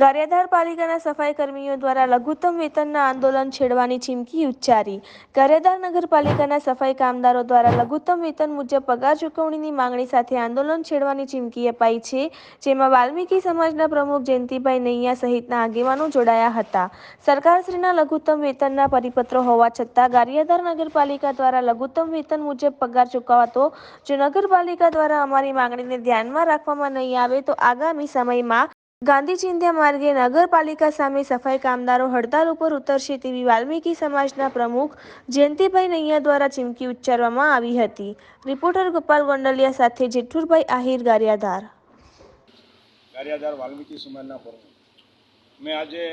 ગારિયાધાર પાલિકાના સફાઈ કર્મીઓ દ્વારા લઘુત્તમ વેતનના આંદોલન છેડવાની ચીમકી ઉચ્ચારી. ગારિયાધાર નગરપાલિકાના સફાઈ કામદારો દ્વારા લઘુત્તમ વેતન મુજબ પગાર ચૂકવણીની માંગણી સાથે આંદોલન છેડવાની ચીમકી અપાઈ છે, જેમાં વાલ્મીકી સમાજના પ્રમુખ જયંતિભાઈ નૈયા સહિતના આગેવાનો જોડાયા હતા. સરકારશ્રીના લઘુત્તમ વેતનના પરિપત્રો હોવા છતાં ગારિયાધાર નગરપાલિકા દ્વારા લઘુત્તમ વેતન મુજબ પગાર ચૂકવાતો જો નગરપાલિકા દ્વારા અમારી માંગણીને ધ્યાનમાં રાખવામાં નહીં આવે તો આગામી સમયમાં ગાંધી ચિંધ્યા માર્ગે નગરપાલિકા સામે સફાઈ કામદારો હડતાલ ઉપર ઉતરશે તેવી વાલ્મીકી સમાજના પ્રમુખ જયંતિભાઈ નૈયા દ્વારા ચીમકી ઉચ્ચારવામાં આવી હતી. રિપોર્ટર ગોપાલ ગોંડલિયા સાથે જેઠુરભાઈ આહિર ગારિયાધાર. ગારિયાધાર વાલ્મીકી સમાજના પ્રમુખ. મેં આજે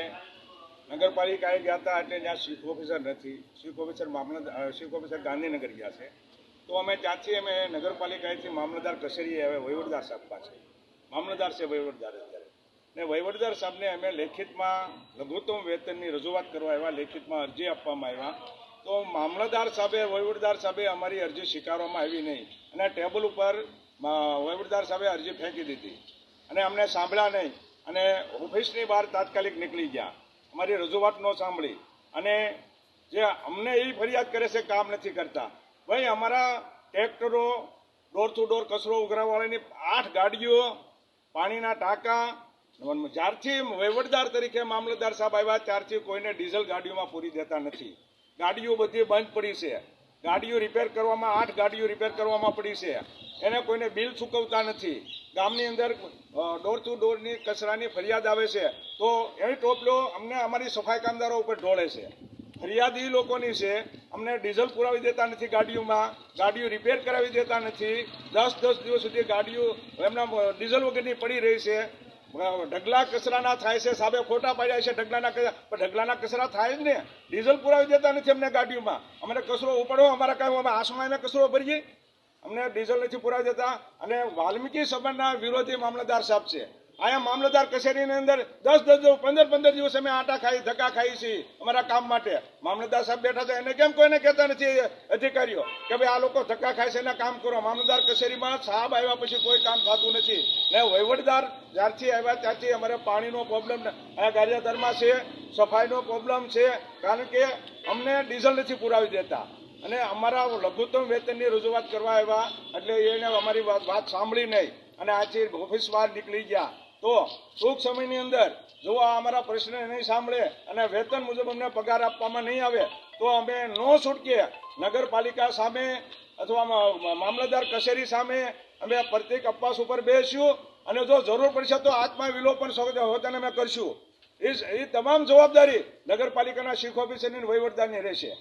નગરપાલિકાએ ગયા હતા એટલે ત્યાં ચીફ ઓફિસર નથી. ચીફ ઓફિસર મામલતદાર ચીફ ઓફિસર ગાંધીનગર ગયા છે. તો અમે ત્યાંથી અમે નગરપાલિકાએથી મામલતદાર કચેરીએ હવે વહીવટદાર સાહેબ પાસે. મામલતદાર છે વહીવટદાર ને વહીવટદાર સાહેબને અમે લેખિતમાં લઘુત્તમ વેતનની રજૂઆત કરવા આવ્યા, લેખિતમાં અરજી આપવામાં આવ્યા. તો મામલતદાર સાહેબે, વહીવટદાર સાહેબે અમારી અરજી સ્વીકારવામાં આવી નહીં. અને ટેબલ ઉપર વહીવટદાર સાહેબે અરજી ફેંકી દીધી. અને અમને સાંભળ્યા નહીં. અને ઓફિસની બહાર તાત્કાલિક નીકળી ગયા. અમારી રજૂઆત ન સાંભળી. અને જે અમને એ ફરિયાદ કરે છે, કામ નથી કરતા. ભાઈ, અમારા ટ્રેક્ટરો ડોર ટુ ડોર કચરો ઉઘરાવવાળાની આઠ ગાડીઓ, પાણીના ટાંકા જ્યારથી વહીવટદાર તરીકે મામલતદાર સાહેબ આવ્યા, ત્યારથી કોઈને ડીઝલ ગાડીઓમાં પૂરી દેતા નથી. ગાડીઓ બધી બંધ પડી છે. ગાડીઓ રિપેર કરવામાં, આઠ ગાડીઓ રિપેર કરવામાં પડી છે. એને કોઈને બિલ ચૂકવતા નથી. ગામની અંદર ડોર ટુ ડોરની કચરાની ફરિયાદ આવે છે. તો એ ટોપલો અમને અમારી સફાઈ કામદારો ઉપર ઢોળે છે. ફરિયાદ એ લોકોની છે, અમને ડીઝલ પુરાવી દેતા નથી ગાડીઓમાં, ગાડીઓ રિપેર કરાવી દેતા નથી. દસ દસ દિવસ સુધી ગાડીઓ, એમના ડીઝલ વગરની પડી રહી છે. ઢગલા કચરાના થાય છે, સાબે ખોટા પાડ્યા છે, ઢગલાના કચરા. પણ ઢગલાના કચરા થાય જ ને. ડીઝલ પુરાવી દેતા નથી અમને ગાડીઓમાં. અમને કચરો ઉપાડો, અમારા કાંઈ અમે આસમાં અમે કચરો ભરીએ. અમને ડીઝલ નથી પુરાવી દેતા. અને વાલ્મીકી સભાના વિરોધી મામલતદાર સાહેબ છે. અહીંયા મામલતદાર કચેરીની અંદર દસ દસ પંદર પંદર દિવસ અમે આટા ખાઈ, ધક્કા ખાઈ છીએ અમારા કામ માટે. મામલતદાર સાહેબ બેઠા છે એને કેમ કોઈને કહેતા નથી અધિકારીઓ કે ભાઈ આ લોકો ધક્કા ખાય છે, એને કામ કરો. મામલતદાર કચેરીમાં સાહેબ આવ્યા પછી કોઈ કામ થતું નથી. ને વહીવટદાર જ્યારથી આવ્યા ત્યારથી અમારે પાણીનો પ્રોબ્લેમ ગારિયાધારમાં છે, સફાઈનો પ્રોબ્લેમ છે, કારણ કે અમને ડીઝલ નથી પુરાવી દેતા. અને અમારા લઘુત્તમ વેતનની રજૂઆત કરવા આવ્યા, એટલે એને અમારી વાત સાંભળી નહીં. અને આજે ઓફિસ બહાર નીકળી ગયા. તો ટૂંક સમયની અંદર જો આ અમારા પ્રશ્ન નહીં સાંભળે અને વેતન મુજબ અમને પગાર આપવામાં નહીં આવે, તો અમે નો છૂટકીએ નગરપાલિકા સામે અથવા મામલતદાર કચેરી સામે અમે પ્રત્યેક અપવાસ ઉપર બેસ્યું અને જો જરૂર પડશે તો આત્મા વિલોપન સૌદન અમે કરશું. એ તમામ જવાબદારી નગરપાલિકાના શીખ ઓફિસરની વહીવટદારની રહેશે.